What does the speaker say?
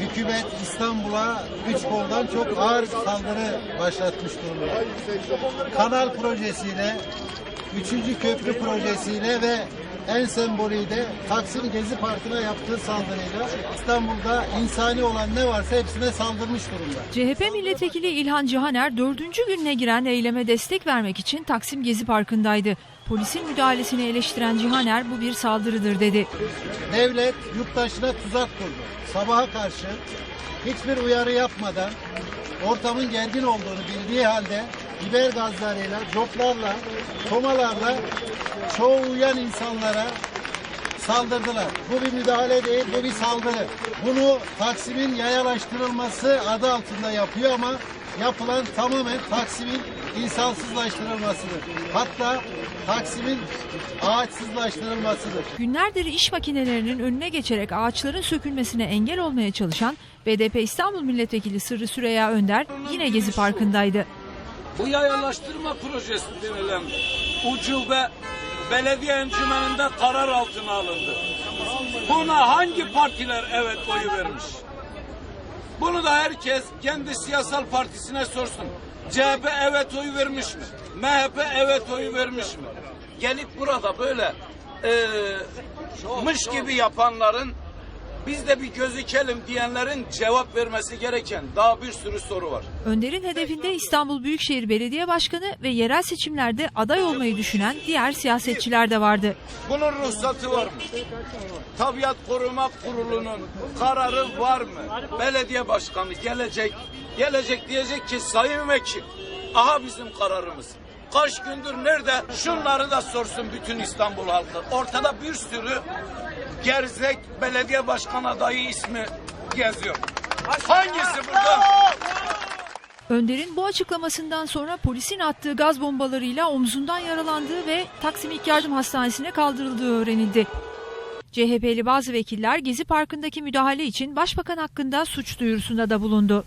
hükümet İstanbul'a üç koldan çok ağır saldırı başlatmış durumda. Kanal projesiyle, üçüncü köprü projesiyle ve en sembolü de Taksim Gezi Parkı'na yaptığı saldırıyla İstanbul'da insani olan ne varsa hepsine saldırmış durumda. CHP milletvekili İlhan Cihaner dördüncü gününe giren eyleme destek vermek için Taksim Gezi Parkı'ndaydı. Polisin müdahalesini eleştiren Cihaner bu bir saldırıdır dedi. Devlet yurttaşına tuzak kurdu. Sabaha karşı hiçbir uyarı yapmadan ortamın gergin olduğunu bildiği halde biber gazlarıyla, coplarla, tomalarla çoğu uyan insanlara saldırdılar. Bu bir müdahale değil, bu bir saldırı. Bunu Taksim'in yayalaştırılması adı altında yapıyor ama yapılan tamamen Taksim'in insansızlaştırılmasıdır. Hatta Taksim'in ağaçsızlaştırılmasıdır. Günlerdir iş makinelerinin önüne geçerek ağaçların sökülmesine engel olmaya çalışan BDP İstanbul Milletvekili Sırrı Süreyya Önder yine Gezi Parkı'ndaydı. Bu yayalaştırma projesi denilen ucube belediye encümeninde karar altına alındı. Buna hangi partiler evet oyu vermiş? Bunu da herkes kendi siyasal partisine sorsun. CHP evet oyu vermiş mi? MHP evet oyu vermiş mi? Gelip burada böyle eee mış gibi yapanların biz de bir gözükelim diyenlerin cevap vermesi gereken daha bir sürü soru var. Önder'in hedefinde İstanbul Büyükşehir Belediye Başkanı ve yerel seçimlerde aday olmayı düşünen diğer siyasetçiler de vardı. Bunun ruhsatı var mı? Tabiat Koruma Kurulu'nun kararı var mı? Belediye başkanı gelecek, gelecek diyecek ki sayın vekil, aha bizim kararımız. Kaç gündür nerede? Şunları da sorsun bütün İstanbul halkı. Ortada bir sürü gerzek belediye başkan adayı ismi geziyor. Hangisi burada? Önder'in bu açıklamasından sonra polisin attığı gaz bombalarıyla omzundan yaralandığı ve Taksim İlk Yardım Hastanesi'ne kaldırıldığı öğrenildi. CHP'li bazı vekiller Gezi Parkı'ndaki müdahale için Başbakan hakkında suç duyurusunda da bulundu.